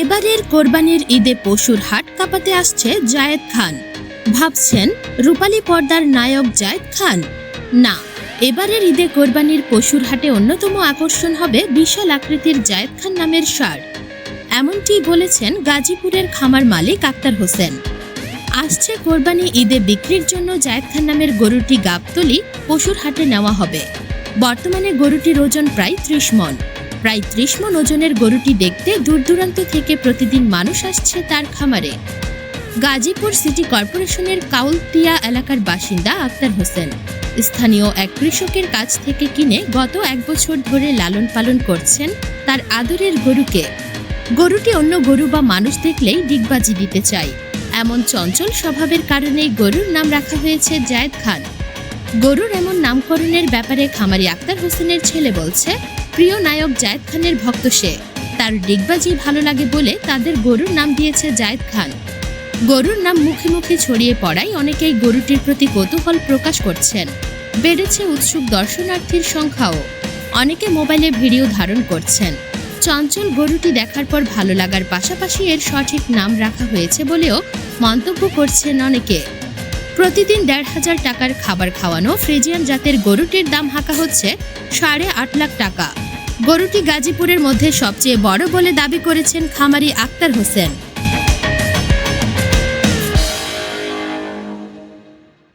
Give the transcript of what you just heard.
এবারের কোরবানির ঈদে পশুর হাট কাঁপাতে আসছে জায়েদ খান। ভাবছেন রূপালী পর্দার নায়ক জায়েদ খান। না, এবারের ঈদে কোরবানির পশুর হাটে অন্যতম আকর্ষণ হবে বিশাল আকৃতির জায়েদ খান নামের ষাঁড়। এমনটি বলেছেন গাজীপুরের খামার মালিক আক্তার হোসেন। আসছে কোরবানি ঈদে বিক্রির জন্য জায়েদ খান নামের গরুটি গাবতলি পশুর হাটে নেওয়া হবে। বর্তমানে গরুটির ওজন প্রায় ত্রিশ মন। প্রায় ত্রিশ মন ওজনের গরুটি দেখতে দূর দূরান্ত থেকে প্রতিদিন মানুষ আসছে তার খামারে। গাজীপুর সিটি কর্পোরেশনের কাউলতিয়া এলাকার বাসিন্দা আক্তার হোসেন। স্থানীয় এক কৃষকের কাছ থেকে কিনে গত এক বছর ধরে লালন পালন করছেন তার আদরের গরুকে। গরুটি অন্য গরু বা মানুষ দেখলেই ডিগবাজি দিতে চায়। এমন চঞ্চল স্বভাবের কারণেই গরুর নাম রাখা হয়েছে জায়েদ খান। গরুর এমন নামকরণের ব্যাপারে খামারি আক্তার হোসেনের ছেলে বলছে প্রিয় নায়ক জায়েদ খানের ভক্ত সে। তার ডিগবাজি ভালো লাগে বলে তাদের গরুর নাম দিয়েছে জায়েদ খান। গরুর নাম মুখে মুখে ছড়িয়ে পড়ায় অনেকেই গরুটির প্রতি কৌতূহল প্রকাশ করছেন। বেড়েছে উৎসুক দর্শনার্থীর সংখ্যাও। অনেকে মোবাইলে ভিডিও ধারণ করছেন। চঞ্চল গরুটি দেখার পর ভালো লাগার পাশাপাশি এর সঠিক নাম রাখা হয়েছে বলেও মন্তব্য করছেন অনেকে। প্রতিদিন দেড় হাজার টাকার খাবার খাওয়ানো ফ্রিজিয়ান জাতের গরুটির দাম হাঁকা হচ্ছে সাড়ে আট লাখ টাকা। গরুটি গাজীপুরের মধ্যে সবচেয়ে বড় বলে দাবি করেছেন খামারি আক্তার হোসেন।